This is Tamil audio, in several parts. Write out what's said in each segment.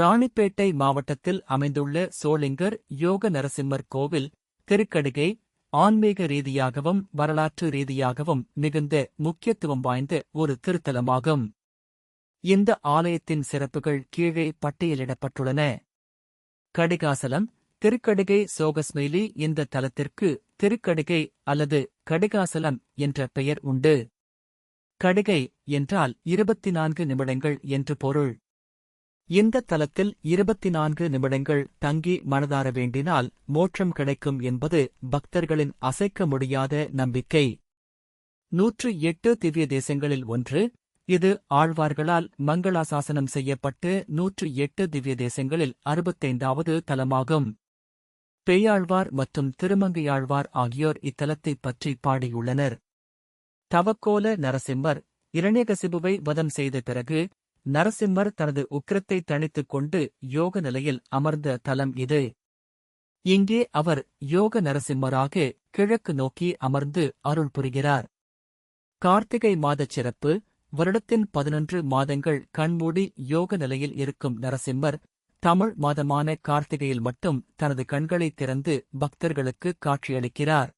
ராணிப்பேட்டை மாவட்டத்தில் அமைந்துள்ள சோளிங்கர் யோக நரசிம்மர் கோவில் திருக்கடுகை ஆன்மீக ரீதியாகவும் வரலாற்று ரீதியாகவும் மிகுந்த முக்கியத்துவம் வாய்ந்த ஒரு திருத்தலமாகும். இந்த ஆலயத்தின் சிறப்புகள் கீழே பட்டியலிடப்பட்டுள்ளன. கடிகாசலம் திருக்கடுகை சோகஸ்மெயிலி இந்த தலத்திற்கு திருக்கடுகை அல்லது கடிகாசலம் என்ற பெயர் உண்டு. கடிகை என்றால் இருபத்தி நான்கு நிமிடங்கள் என்று பொருள். இந்த தலத்தில் இருபத்தி நான்கு நிமிடங்கள் தங்கி மனதார வேண்டினால் மோட்சம் கிடைக்கும் என்பது பக்தர்களின் அசைக்க முடியாத நம்பிக்கை. நூற்று எட்டு திவ்ய தேசங்களில் ஒன்று இது ஆழ்வார்களால் மங்களாசாசனம் செய்யப்பட்டு நூற்று எட்டு திவ்ய தேசங்களில் அறுபத்தைந்தாவது தலமாகும். பேயாழ்வார் மற்றும் திருமங்கையாழ்வார் ஆகியோர் இத்தலத்தைப் பற்றி பாடியுள்ளனர். தவக்கோல நரசிம்மர் இரண்யகசிபுவை வதம் செய்த பிறகு நரசிம்மர் தனது உக்கிரத்தை தணித்துக் கொண்டு யோக நிலையில் அமர்ந்த தலம் இது. இங்கே அவர் யோக நரசிம்மராக கிழக்கு நோக்கி அமர்ந்து அருள் புரிகிறார். கார்த்திகை மாதச் சிறப்பு வருடத்தின் பதினொன்று மாதங்கள் கண்மூடி யோக நிலையில் இருக்கும் நரசிம்மர் தமிழ் மாதமான கார்த்திகையில் மட்டும் தனது கண்களை திறந்து பக்தர்களுக்கு காட்சியளிக்கிறார்.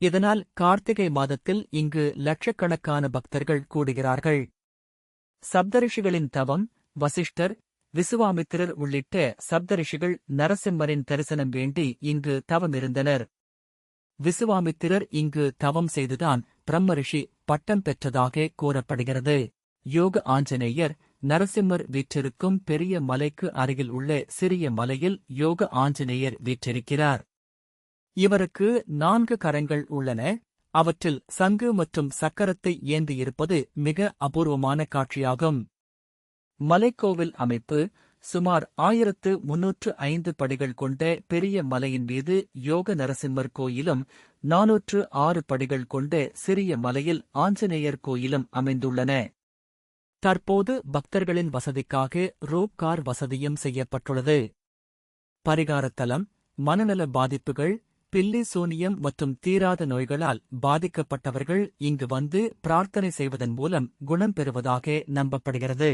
இதனால் கார்த்திகை மாதத்தில் இங்கு லட்சக்கணக்கான பக்தர்கள் கூடுகிறார்கள். சப்தரிஷிகளின் தவம் வசிஷ்டர் விசுவாமித்திரர் உள்ளிட்ட சப்தரிஷிகள் நரசிம்மரின் தரிசனம் வேண்டி இங்கு தவமிருந்தனர். விசுவாமித்திரர் இங்கு தவம் செய்துதான் பிரம்மரிஷி பட்டம் பெற்றதாக கூறப்படுகிறது. யோக ஆஞ்சநேயர் நரசிம்மர் வீற்றிருக்கும் பெரிய மலைக்கு அருகில் உள்ள சிறிய மலையில் யோக ஆஞ்சநேயர் வீற்றிருக்கிறார். இவருக்கு நான்கு கரங்கள் உள்ளன. அவற்றில் சங்கு மற்றும் சக்கரத்தை ஏந்தியிருப்பது மிக அபூர்வமான காட்சியாகும். மலைக்கோவில் அமைப்பு சுமார் ஆயிரத்து முன்னூற்று ஐந்து படிகள் கொண்ட பெரிய மலையின் மீது யோக நரசிம்மர் கோயிலும் நானூற்று ஆறு படிகள் கொண்ட சிறிய மலையில் ஆஞ்சநேயர் கோயிலும் அமைந்துள்ளன. தற்போது பக்தர்களின் வசதிக்காக ரோப் கார் வசதியும் செய்யப்பட்டுள்ளது. பரிகாரத்தலம் மனநல பாதிப்புகள் பில்லி சூனியம் மற்றும் தீராத நோய்களால் பாதிக்கப்பட்டவர்கள் இங்கு வந்து பிரார்த்தனை செய்வதன் மூலம் குணம் பெறுவதாக நம்பப்படுகிறது.